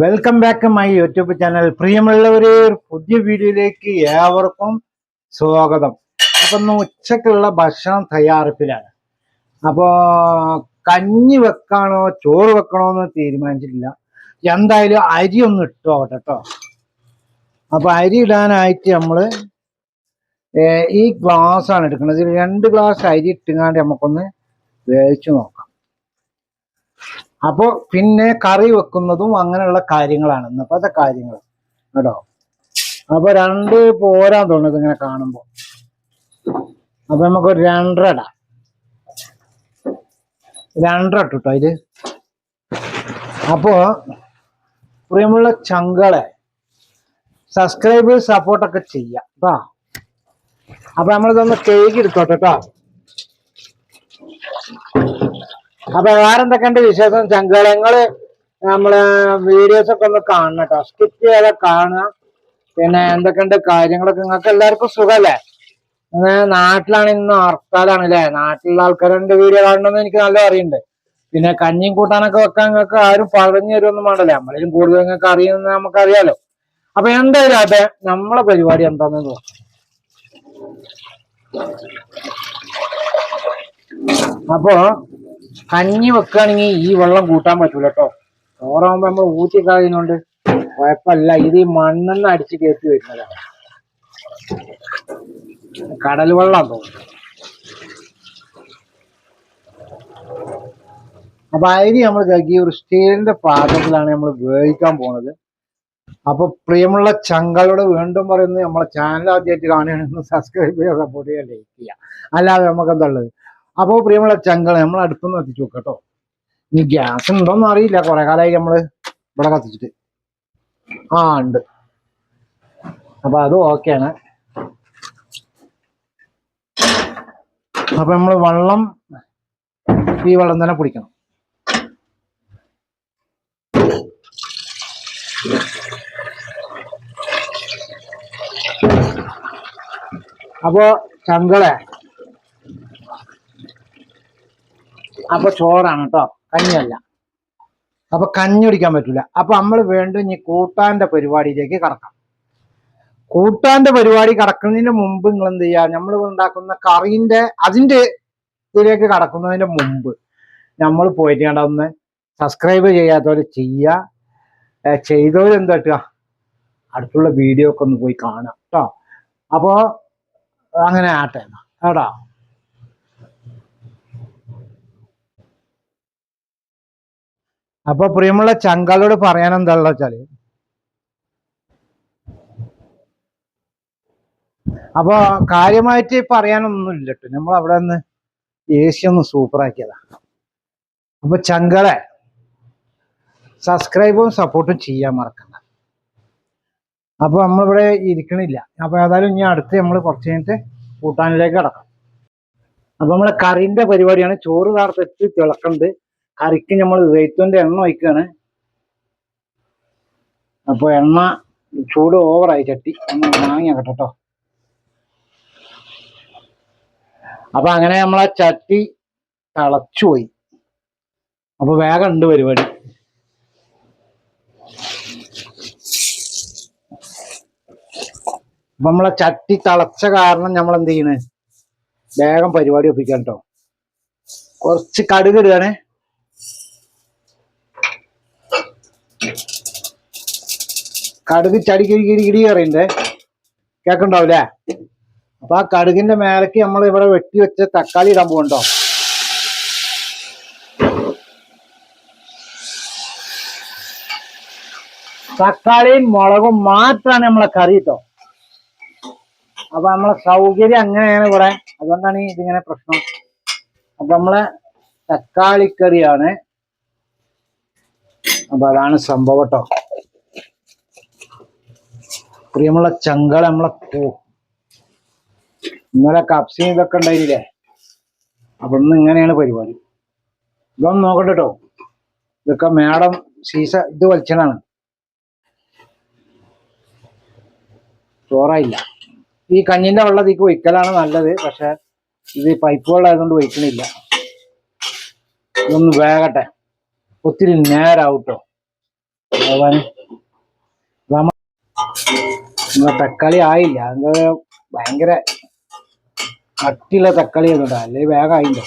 Welcome back my YouTube channel പ്രിയമുള്ളവരെ ഒരു പുതിയ വീഡിയോയിലേക്ക് ഏവർക്കും സ്വാഗതം. അപ്പൊ ഇന്ന് ഉച്ചക്കുള്ള ഭക്ഷണം തയ്യാറെടുപ്പിലാണ്. അപ്പോ കഞ്ഞി വെക്കാണോ ചോറ് വെക്കണോ എന്ന് തീരുമാനിച്ചിട്ടില്ല. എന്തായാലും അരി ഒന്ന് ഇട്ടോ കേട്ടോ അപ്പൊ അരി ഇടാനായിട്ട് നമ്മൾ ഈ ഗ്ലാസ് ആണ് എടുക്കുന്നത്. രണ്ട് ഗ്ലാസ് അരി ഇട്ടുങ്ങാണ്ട് നമുക്കൊന്ന് വേവിച്ചു നോക്കാം. അപ്പോൾ പിന്നെ കറി വെക്കുന്നതും അങ്ങനെയുള്ള കാര്യങ്ങളാണ്. ഇന്നത്തെ കാര്യങ്ങൾ. കേട്ടോ? അപ്പൊ രണ്ട് പോരാൻ തോന്നുന്നത് ഇങ്ങനെ കാണുമ്പോ. അപ്പൊ നമുക്ക് രണ്ടര രണ്ടര ഇട്ടോ ഇത്. അപ്പോ പ്രിയമുള്ള ചങ്കളെ സബ്സ്ക്രൈബ് സപ്പോർട്ടൊക്കെ ചെയ്യാം കേട്ടോ അപ്പൊ നമ്മളിതൊന്ന് കേക്ക് എടുത്തോട്ടെ കേട്ടോ അപ്പൊ വേറെ എന്തൊക്കെയുണ്ട് വിശേഷം? ചങ്കളങ്ങൾ നമ്മൾ വീഡിയോസ് ഒക്കെ ഒന്ന് കാണണം കേട്ടോ. സ്കിപ്പ് ചെയ്യാതെ കാണുക. പിന്നെ എന്തൊക്കെയുണ്ട് കാര്യങ്ങളൊക്കെ? നിങ്ങൾക്ക് എല്ലാവർക്കും സുഖല്ലേ? നാട്ടിലാണ് ഇന്ന് ഹർത്താലാണ് അല്ലേ നാട്ടിലുള്ള ആൾക്കാരുടെ വീഡിയോ കാണണമെന്ന് എനിക്ക് നല്ല അറിയുണ്ട്. പിന്നെ കഞ്ഞിയും കൂട്ടാനൊക്കെ വെക്കാൻ നിങ്ങൾക്ക് ആരും പറഞ്ഞു തരുമൊന്നും വേണ്ടല്ലേ? നമ്മളിലും കൂടുതൽ നിങ്ങൾക്ക് അറിയുമെന്ന് നമുക്കറിയാലോ. അപ്പൊ എന്തായാലും അതെ നമ്മളെ പരിപാടി എന്താന്ന് നോക്കാം. അപ്പോ കഞ്ഞി വെക്കുകയാണെങ്കിൽ ഈ വെള്ളം കൂട്ടാൻ പറ്റൂല കേട്ടോ ചോറാകുമ്പോ നമ്മൾ ഊറ്റി കളയുന്നുണ്ട് കുഴപ്പമില്ല ഇത് ഈ മണ്ണെന്ന് അടിച്ച് കയറ്റി വരുന്നതാണ് കടൽ വെള്ളം തോന്നുന്നു. അപ്പൊ അരി നമ്മൾ കഴുകി ഒരു സ്റ്റീലിന്റെ പാത്രത്തിലാണ് നമ്മൾ വേവിക്കാൻ പോണത്. അപ്പൊ പ്രിയമുള്ള ചങ്കളോട് വീണ്ടും പറയുന്നത് നമ്മളെ ചാനൽ ആദ്യമായിട്ട് കാണുകയാണെങ്കിൽ സബ്സ്ക്രൈബ് ചെയ്യുക സപ്പോർട്ട് ചെയ്യുക ലൈക്ക് ചെയ്യുക. അല്ലാതെ നമുക്ക് എന്താ ഉള്ളത്? അപ്പോൾ പ്രിയമുള്ള ചങ്കളെ നമ്മൾ അടുപ്പൊന്ന് കത്തിച്ചു വെക്കാം കേട്ടോ. ഇനി ഗ്യാസ് ഉണ്ടോന്നും അറിയില്ല. കുറെ കാലമായി നമ്മൾ ഇവിടെ കത്തിച്ചിട്ട്. ആ ഉണ്ട്. അപ്പൊ അത് ഓക്കെയാണ് അപ്പൊ നമ്മൾ വെള്ളം ഈ വെള്ളം തന്നെ കുടിക്കണം. അപ്പോ ചങ്കളെ അപ്പൊ ചോറാണ് കേട്ടോ കഞ്ഞിയല്ല. അപ്പൊ കഞ്ഞി കുടിക്കാൻ പറ്റൂല. അപ്പൊ നമ്മൾ വേണ്ട ഇനി കൂട്ടാന്റെ പരിപാടിയിലേക്ക് കടക്കാം. കൂട്ടാന്റെ പരിപാടി കടക്കുന്നതിന് മുമ്പ് നിങ്ങൾ എന്ത് ചെയ്യാ? നമ്മൾ ഉണ്ടാക്കുന്ന കറീന്റെ അതിന്റെ ഇതിലേക്ക് കടക്കുന്നതിന്റെ മുമ്പ് നമ്മൾ പോയിട്ട് കണ്ട ഒന്ന് സബ്സ്ക്രൈബ് ചെയ്യാത്തവർ ചെയ്യുക ചെയ്തവരെന്താ പറ്റുക അടുത്തുള്ള വീഡിയോ ഒക്കെ ഒന്ന് പോയി കാണാം കേട്ടോ അപ്പോ അങ്ങനെ ആട്ടെ കേട്ടോ? അപ്പൊ പ്രിയമുള്ള ചങ്കളോട് പറയാൻ എന്താണെന്ന് വെച്ചാൽ? അപ്പൊ കാര്യമായിട്ട് പറയാനൊന്നും ഇല്ല കേട്ടോ നമ്മൾ അവിടെ നിന്ന് സി ഒന്ന് സൂപ്പറാക്കിയതാ. അപ്പൊ ചങ്കളെ സബ്സ്ക്രൈബും സപ്പോർട്ടും ചെയ്യാൻ മറക്കണ്ട. അപ്പൊ നമ്മളിവിടെ ഇരിക്കണില്ല. അപ്പൊ ഏതായാലും ഇനി അടുത്ത് നമ്മൾ കുറച്ച് കഴിഞ്ഞിട്ട് കൂട്ടാനിലേക്ക് കിടക്കാം. അപ്പൊ നമ്മളെ കറിന്റെ പരിപാടിയാണ്. ചോറ് താർത്തെത്തി തിളക്കണ്ട്. കറിക്ക് നമ്മൾ ജെയ്ത്തോന്റെ എണ്ണ ഒഴിക്കുകയാണ് അപ്പൊ എണ്ണ ചൂട് ഓവറായി ചട്ടി. ഒന്ന് വാങ്ങിയാക്കട്ടെ കേട്ടോ അപ്പൊ അങ്ങനെ നമ്മളെ ചട്ടി തിളച്ചു പോയി. അപ്പൊ വേഗം ഉണ്ട് പരിപാടി. നമ്മളെ ചട്ടി തിളച്ച കാരണം നമ്മൾ എന്ത് ചെയ്യണേ വേഗം പരിപാടി ഒപ്പിക്കാം കേട്ടോ കുറച്ച് കടുക് ഇടുകയാണേ. കടുക് ചടി കിടി കിടി കിടി അറിയണ്ടേ കേക്കുണ്ടാവൂലേ അപ്പൊ ആ കടുകിന്റെ മേലേക്ക് നമ്മൾ ഇവിടെ വെട്ടി വെച്ച തക്കാളി ഇടാൻ പോകണ്ടോ തക്കാളിയും മുളകും മാത്രമാണ് നമ്മളെ കറി കേട്ടോ അപ്പൊ നമ്മളെ സൗകര്യം അങ്ങനെയാണ് ഇവിടെ. അതുകൊണ്ടാണ് ഇതിങ്ങനെ പ്രശ്നം. അപ്പൊ നമ്മളെ തക്കാളിക്കറിയാണ്. അപ്പൊ അതാണ് സംഭവം കേട്ടോ പ്രിയമുള്ള ചങ്കള നമ്മളെ ഇന്നലെ കപ്സിയും ഇതൊക്കെ ഉണ്ടായില്ലേ? അപ്പൊ ഇന്ന് ഇങ്ങനെയാണ് പരിപാടി. ഇതൊന്ന് നോക്കട്ടെ കേട്ടോ ഇതൊക്കെ മേഡം സീസ ഇത് വലിച്ചനാണ് ചോറായില്ല. ഈ കഞ്ഞിന്റെ വെള്ളം ഇതിക്ക് ഒഴിക്കലാണ് നല്ലത്. പക്ഷെ ഇത് പൈപ്പ് വെള്ളം ആയതുകൊണ്ട് ഒഴിക്കണില്ല ഇതൊന്ന് വേഗട്ടെ. ഒത്തിരി നേരാവട്ടോ നമ്മ നമ്മളെ തക്കാളി ആയില്ല. എന്താ ഭയങ്കര കട്ടിയുള്ള തക്കാളി ആയിരുന്നു അല്ലെങ്കിൽ വേഗം ആയില്ല?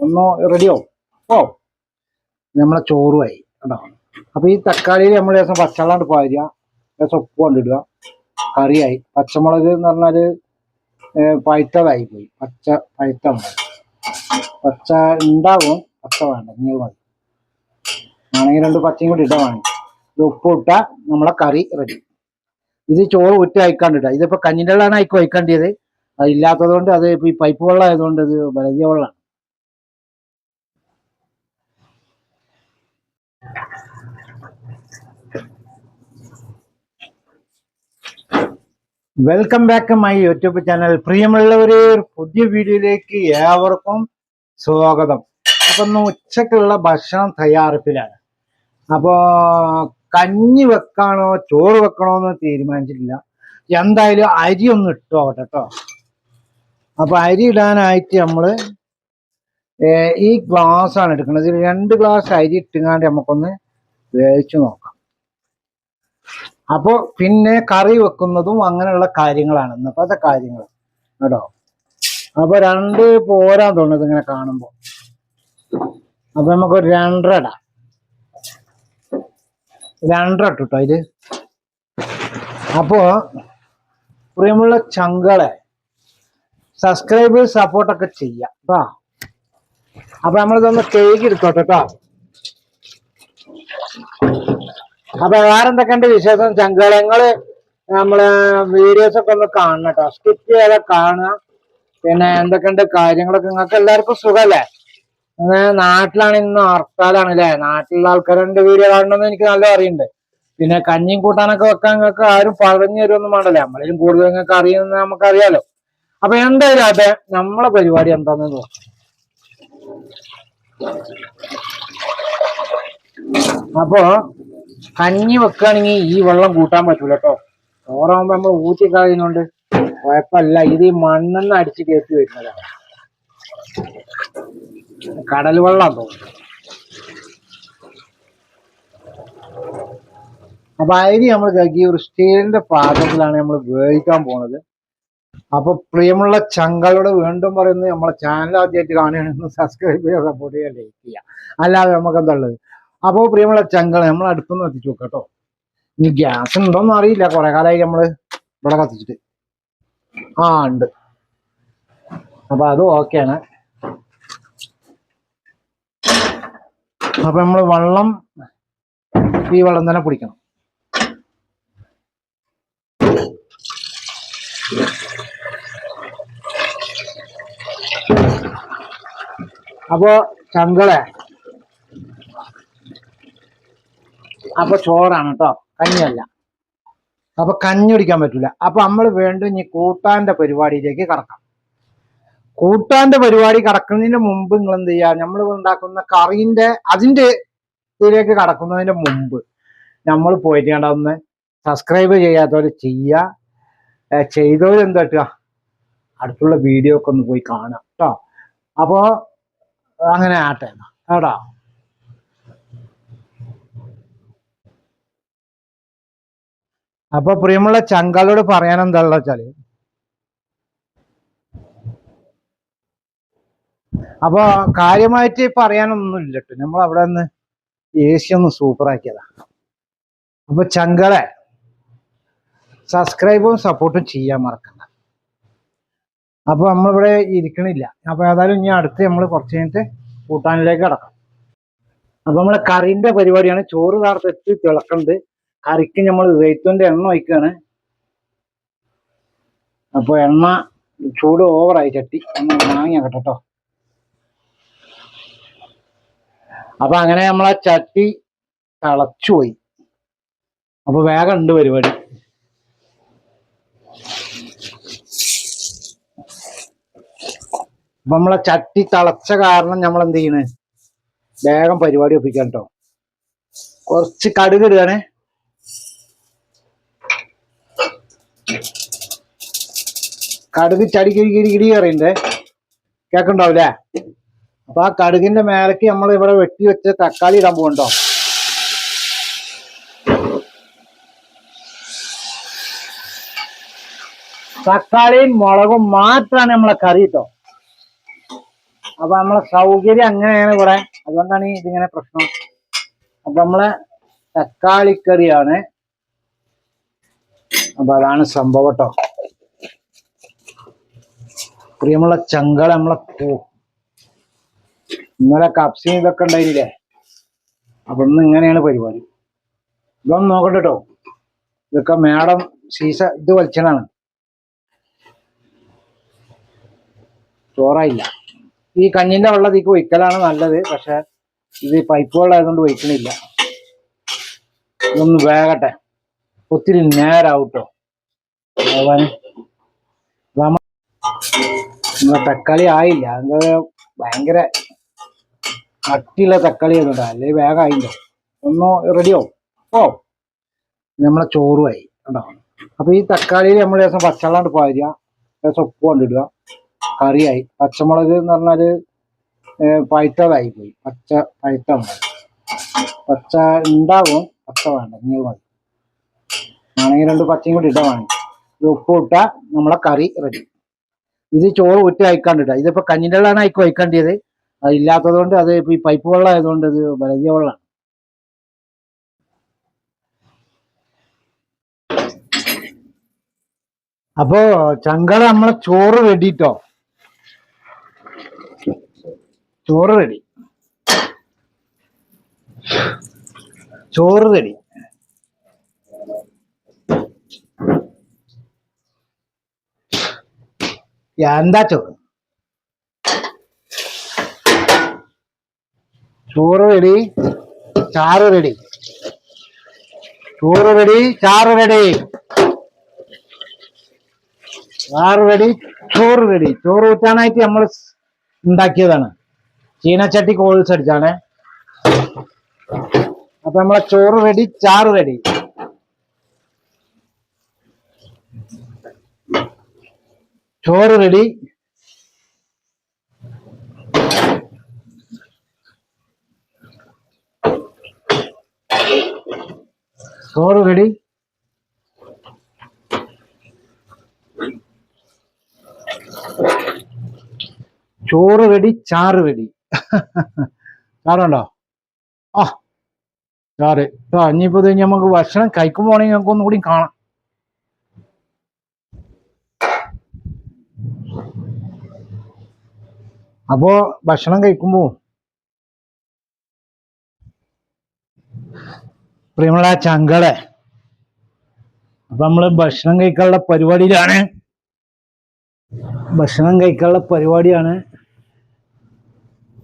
ഒന്ന് റെഡിയാവും ഓ നമ്മളെ ചോറുമായി കേട്ടോ. അപ്പൊ ഈ തക്കാളിയിൽ നമ്മൾ ദിവസം പച്ചവെള്ളം പാരുക ദിവസം ഉപ്പ് കൊണ്ടിടുക കറിയായി. പച്ചമുളക് എന്ന് പറഞ്ഞാൽ പഴുത്തതായി പോയി. പച്ച പഴുത്ത പച്ച ഉണ്ടാകും പച്ച വേണ്ട. ഇനി മതി. ആണെങ്കിൽ രണ്ട് പച്ചയും കൂടി ഇടാൻ വേണം. ഉപ്പ് ഇട്ടാൽ നമ്മളെ കറി റെഡി ഇത് ചോറ് ഉറ്റ അയക്കാണ്ടിട്ട ഇതിപ്പോ കഞ്ഞിന്റെ വെള്ളമാണ് അയക്കും അയക്കേണ്ടത് അത് ഇല്ലാത്തത് കൊണ്ട് അത് ഈ പൈപ്പ് വെള്ളം ആയതുകൊണ്ട് ഇത് വലിയ വെള്ളമാണ് welcome back my YouTube channel പ്രിയമുള്ളവരെ ഒരു പുതിയ വീഡിയോയിലേക്ക് ഏവർക്കും സ്വാഗതം. അപ്പൊ ഇന്ന് ഉച്ചക്കുള്ള ഭക്ഷണം തയ്യാറെടുപ്പിലാണ്. അപ്പോ കഞ്ഞി വെക്കാണോ ചോറ് വെക്കണോ എന്ന് തീരുമാനിച്ചിട്ടില്ല. എന്തായാലും അരി ഒന്ന് ഇട്ടോട്ടെ കേട്ടോ. അപ്പൊ അരി ഇടാനായിട്ട് നമ്മൾ ഈ ഗ്ലാസ് ആണ് എടുക്കുന്നത്. ഇതിൽ രണ്ട് ഗ്ലാസ് അരി ഇട്ടുങ്ങാണ്ട് നമുക്കൊന്ന് വേവിച്ചു നോക്കാം. അപ്പോ പിന്നെ കറി വെക്കുന്നതും അങ്ങനെയുള്ള കാര്യങ്ങളാണ്. ഇന്നത്തെ കാര്യങ്ങൾ കേട്ടോ. അപ്പൊ രണ്ട് പോരാൻ തോന്നുന്നത് ഇങ്ങനെ കാണുമ്പോ. അപ്പൊ നമുക്ക് രണ്ടര ഇടാം. രണ്ടര ഇട്ടോ ഇത് അപ്പോ പ്രിയമുള്ള ചങ്കളെ സബ്സ്ക്രൈബ് സപ്പോർട്ടൊക്കെ ചെയ്യാം കേട്ടോ അപ്പൊ നമ്മളിതൊന്ന് കേക്ക് എടുത്തോട്ടെ കേട്ടോ അപ്പൊ വേറെന്തൊക്കെ ഉണ്ട് വിശേഷം ചങ്കളങ്ങൾ നമ്മൾ വീഡിയോസ് ഒക്കെ ഒന്ന് കാണണം കേട്ടോ സ്കിപ്പ് ചെയ്യാതെ കാണുക. പിന്നെ എന്തൊക്കെയുണ്ട് കാര്യങ്ങളൊക്കെ? നിങ്ങൾക്ക് എല്ലാവർക്കും ഇന്ന് നാട്ടിലാണ് ഇന്ന് ഹർത്താലാണ് അല്ലേ നാട്ടിലുള്ള രണ്ട് വീഡിയോ കാണണമെന്ന് എനിക്ക് നല്ല അറിയുണ്ട്. പിന്നെ കഞ്ഞിയും കൂട്ടാനൊക്കെ വെക്കാൻ ആരും പറഞ്ഞു തരുമൊന്നും വേണ്ടല്ലേ? നമ്മളേലും കൂടുതൽ നിങ്ങൾക്ക് അറിയുമെന്ന് നമുക്കറിയാലോ. അപ്പൊ എന്തായാലും അതെ നമ്മളെ പരിപാടി എന്താന്ന് നോക്കാം. അപ്പോ കഞ്ഞി വെക്കുകയാണെങ്കിൽ ഈ വെള്ളം കൂട്ടാൻ പറ്റൂല കേട്ടോ ചോറാകുമ്പോ നമ്മൾ ഊറ്റി കളയുന്നോണ്ട് കുഴപ്പമില്ല. ഇത് ഈ മണ്ണെന്ന് അടിച്ച് കയറ്റി വരുന്നതാണ് കടൽ വെള്ളം തോന്നുന്നു. അപ്പൊ അരി നമ്മൾ കഴുകി ഒരു സ്റ്റീലിന്റെ പാത്രത്തിലാണ് നമ്മൾ വേവിക്കാൻ പോണത്. അപ്പൊ പ്രിയമുള്ള ചങ്കളോട് വീണ്ടും പറയുന്നത് നമ്മളെ ചാനൽ ആദ്യമായിട്ട് കാണുകയാണെങ്കിൽ സബ്സ്ക്രൈബ് ചെയ്യുക സപ്പോർട്ട് ചെയ്യുക ലൈക്ക് ചെയ്യുക. അല്ലാതെ നമുക്ക് എന്താ ഉള്ളത്? അപ്പോൾ പ്രിയമുള്ള ചങ്കൾ നമ്മൾ അടുപ്പൊന്ന് എത്തിച്ചു നോക്കട്ടോ കേട്ടോ. ഇനി ഗ്യാസ് ഉണ്ടോന്ന് അറിയില്ല. കുറെ കാലമായി നമ്മൾ ഇവിടെ കത്തിച്ചിട്ട്. ആ ഉണ്ട്. അപ്പൊ അത് ഓക്കെയാണ് അപ്പൊ നമ്മൾ വെള്ളം ഈ വെള്ളം തന്നെ കുടിക്കണം. അപ്പോ ചങ്കളെ അപ്പൊ ചോറാണ് കേട്ടോ കഞ്ഞിയല്ല. അപ്പൊ കഞ്ഞി കുടിക്കാൻ പറ്റൂല. അപ്പൊ നമ്മൾ വേണ്ട ഇനി കൂട്ടാന്റെ പരിപാടിയിലേക്ക് കടക്കാം. കൂട്ടാന്റെ പരിപാടി കടക്കുന്നതിന് മുമ്പ് നിങ്ങൾ എന്ത് ചെയ്യുക നമ്മൾ ഉണ്ടാക്കുന്ന കറീന്റെ അതിന്റെ ഇതിലേക്ക് കടക്കുന്നതിന് മുമ്പ് നമ്മൾ പോയിട്ട് കണ്ട ഒന്ന് സബ്സ്ക്രൈബ് ചെയ്യാത്തവർ ചെയ്യുക ചെയ്തവരെന്താ ചെയ്തവര് അടുത്തുള്ള വീഡിയോ ഒക്കെ ഒന്ന് പോയി കാണാം കേട്ടോ അപ്പോ അങ്ങനെ ആട്ടെ. കേട്ടോ? അപ്പൊ പ്രിയമുള്ള ചങ്കളോട് പറയാൻ എന്താണെന്ന് വെച്ചാൽ അപ്പൊ കാര്യമായിട്ട് പറയാനൊന്നും ഇല്ല കേട്ടോ നമ്മൾ അവിടെ നിന്ന് സി ഒന്ന് സൂപ്പർ ആക്കിയതാ അപ്പൊ ചങ്കളെ സബ്സ്ക്രൈബും സപ്പോർട്ടും ചെയ്യാൻ മറക്കണ്ട. അപ്പൊ നമ്മളിവിടെ ഇരിക്കണില്ല. അപ്പൊ ഏതായാലും ഇനി അടുത്ത് നമ്മൾ കുറച്ച് കഴിഞ്ഞിട്ട് കൂട്ടാനിലേക്ക് കിടക്കാം. അപ്പൊ നമ്മളെ കറിന്റെ പരിപാടിയാണ്. ചോറ് താർത്തെത്തി തിളക്കണ്ട്. കറിക്ക് നമ്മൾ റേറ്റിന്റെ എണ്ണ ഒഴിക്കുകയാണ് അപ്പൊ എണ്ണ ചൂട് ഓവറായി ചട്ടി. ഒന്ന് വാങ്ങിയ കേട്ടോ അപ്പൊ അങ്ങനെ നമ്മളെ ചട്ടി തളച്ചു പോയി. അപ്പൊ വേഗം ഉണ്ട് പരിപാടി. അപ്പൊ നമ്മളെ ചട്ടി തിളച്ച കാരണം നമ്മൾ എന്ത് ചെയ്യണ്? വേഗം പരിപാടി ഒപ്പിക്കാം കേട്ടോ കുറച്ച് കടുക് ഇടുകയാണേ. കടുക് ചടി കിടി കിടി കിടി അറിയണ്ടേ അപ്പൊ ആ കടുകിന്റെ മേലേക്ക് നമ്മൾ ഇവിടെ വെട്ടി വെച്ച് തക്കാളി ഇടാൻ പോകണ്ടോ തക്കാളിയും മുളകും മാത്രമാണ് നമ്മളെ കറി കേട്ടോ അപ്പൊ നമ്മളെ സൗകര്യം അങ്ങനെയാണ് ഇവിടെ. അതുകൊണ്ടാണ് ഇതിങ്ങനെ പ്രശ്നം. അപ്പൊ നമ്മളെ തക്കാളിക്കറിയാണ് അപ്പൊ അതാണ് സംഭവം കേട്ടോ പ്രിയമുള്ള ചങ്കൾ നമ്മളെ ഇന്നലെ കപ്സിയും ഇതൊക്കെ ഉണ്ടായില്ലേ? അപ്പൊ ഇന്ന് ഇങ്ങനെയാണ് പരിപാടി. ഇതൊന്നും നോക്കട്ടെ കേട്ടോ ഇതൊക്കെ മേഡം സീസ ഇത് വലിച്ചതാണ്. ചോറായില്ല. ഈ കഞ്ഞിന്റെ വെള്ളം ഇതിക്ക് നല്ലത് പക്ഷെ ഇത് പൈപ്പ് വെള്ളം ആയതുകൊണ്ട് ഒഴിക്കണില്ല ഇതൊന്ന് വേകട്ടെ ഒത്തിരി നേരാവട്ടോ. തക്കാളി ആയില്ല. എന്താ ഭയങ്കര കട്ടിയുള്ള തക്കാളി ഇടാം അല്ലെങ്കിൽ വേഗം ആയില്ലോ ഒന്ന് റെഡിയാവും ഓ നമ്മളെ ചോറുമായി കേട്ടോ. അപ്പൊ ഈ തക്കാളിയിൽ നമ്മൾ ദിവസം പച്ചവെള്ളം പാരുക ദിവസം ഉപ്പ് കൊണ്ടിടുക. കറിയായി. പച്ചമുളക് എന്ന് പറഞ്ഞാൽ ഏർ പഴുത്തതായി പോയി. പച്ച പഴുത്ത മുളക്. പച്ച ഉണ്ടാവും പച്ച വേണ്ട. ഇനി മതി. ആണെങ്കിൽ രണ്ട് പച്ചയും കൂടി ഇടാൻ വേണം. ഇത് ഉപ്പ് ഇട്ടാ നമ്മളെ കറി റെഡി ഇത് ചോറ് ഊറ്റി അയക്കാണ്ടിട്ട ഇതിപ്പോ കഞ്ഞിന്റെ വെള്ളമാണ് അയക്കും ഇല്ലാത്തത് കൊണ്ട് അത് ഈ പൈപ്പ് വെള്ളം ആയതുകൊണ്ട് ഇത് വലിയ വെള്ളമാണ്. അപ്പോ ചങ്കള നമ്മളെ ചോറ് റെഡിട്ടോ? ചോറ് റെഡി. ചോറ് റെഡി. എന്താ ചോറ്? ചോറ് റെഡി ചാറ് റെഡി ചോറ് റെഡി ചാറ് റെഡി ചാറ് റെഡി ചോറ് റെഡി ചോറ് ഊറ്റാനായിട്ട് നമ്മൾ ഉണ്ടാക്കിയതാണ്. ചീനച്ചട്ടി കോൾസ് അടിച്ചാണ്. അപ്പൊ നമ്മളെ ചോറ് റെഡി ചാറ് റെഡി ചോറ് റെഡി ചോറ് റെഡി? ചോറ് റെഡി ചാറ് റെഡി. ചാറുണ്ടോ? ആ ചാറ്. ആ ഇനിയിപ്പോ ഇത് നമുക്ക് ഭക്ഷണം കഴിക്കുമ്പോണെങ്കിൽ നമുക്ക് ഒന്നുകൂടി കാണാം. അപ്പോ ഭക്ഷണം കഴിക്കുമ്പോ പ്രിയമുള്ള ചങ്കളെ അപ്പൊ നമ്മൾ ഭക്ഷണം കഴിക്കാനുള്ള പരിപാടിയിലാണ്. ഭക്ഷണം കഴിക്കാനുള്ള പരിപാടിയാണ്.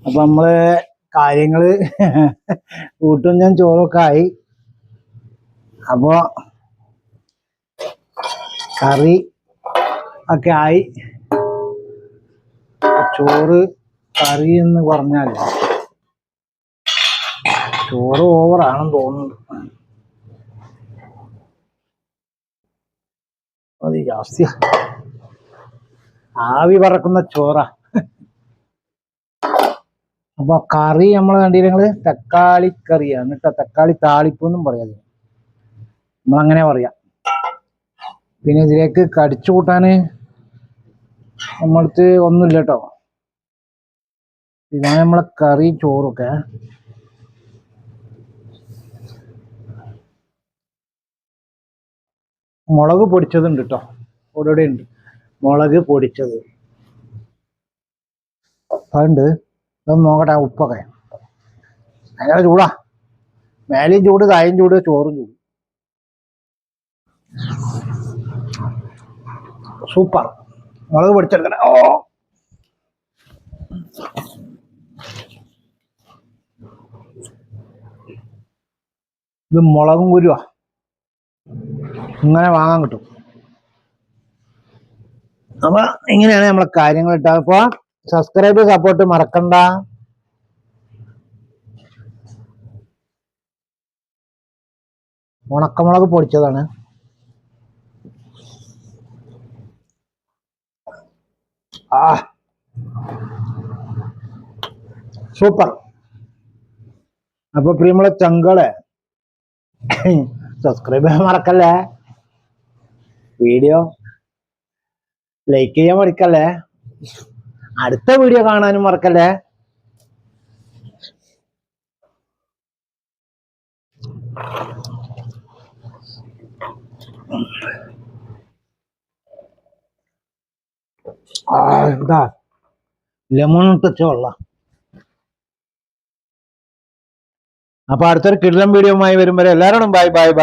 അപ്പൊ നമ്മൾ കാര്യങ്ങൾ കൂട്ടും ഞാൻ ചോറൊക്കെ ആയി. അപ്പോ കറി ഒക്കെ ആയി. ചോറ് കറി എന്ന് പറഞ്ഞാൽ ചോറ് ഓവറാണെന്ന് തോന്നുന്നു ആവി പറക്കുന്ന ചോറ. അപ്പൊ കറി നമ്മൾ കണ്ടിരുന്നത് തക്കാളി കറിയാണ് കേട്ടോ. തക്കാളി താളിപ്പ് എന്നും പറയാതെ നമ്മളങ്ങനെ പറയാം. പിന്നെ ഇതിലേക്ക് കടിച്ചു കൂട്ടാന് നമ്മളടുത്ത് ഒന്നുമില്ല കേട്ടോ. ഇതാണ് നമ്മളെ കറി ചോറൊക്കെ. മുളക് പൊടിച്ചതുണ്ട് കേട്ടോ ഇവിടെ ഉണ്ട്. മുളക് പൊടിച്ചത്. അതുണ്ട്. ഇതൊന്ന് നോക്കട്ടെ ഉപ്പൊക്കെ. ഭയങ്കര ചൂടാ. മേലെയും ചൂട് തായും ചൂട് ചോറും ചൂട്. സൂപ്പർ. മുളക് പൊടിച്ചെടുക്കണേ ഓ. ഇത് മുളകും കുരുവാ. ഇങ്ങനെ വാങ്ങാൻ കിട്ടും. അപ്പൊ ഇങ്ങനെയാണ് നമ്മളെ കാര്യങ്ങൾ ഇട്ടത്. അപ്പൊ സബ്സ്ക്രൈബ് സപ്പോർട്ട് മറക്കണ്ട. ഉണക്കമുളക് പൊടിച്ചതാണ്. ആ. സൂപ്പർ. അപ്പൊ പ്രിയമുള്ള ചങ്കളെ സബ്സ്ക്രൈബ് മറക്കല്ലേ? വീഡിയോ ലൈക്ക് ചെയ്യാൻ മറക്കല്ലേ അടുത്ത വീഡിയോ കാണാനും മറക്കല്ലേ? എന്താ? ലെമൺ ടച്ച് വെള്ളം. അപ്പൊ അടുത്തൊരു കിടിലം വീഡിയോ വരെ എല്ലാവരോടും ബൈ ബൈ ബൈ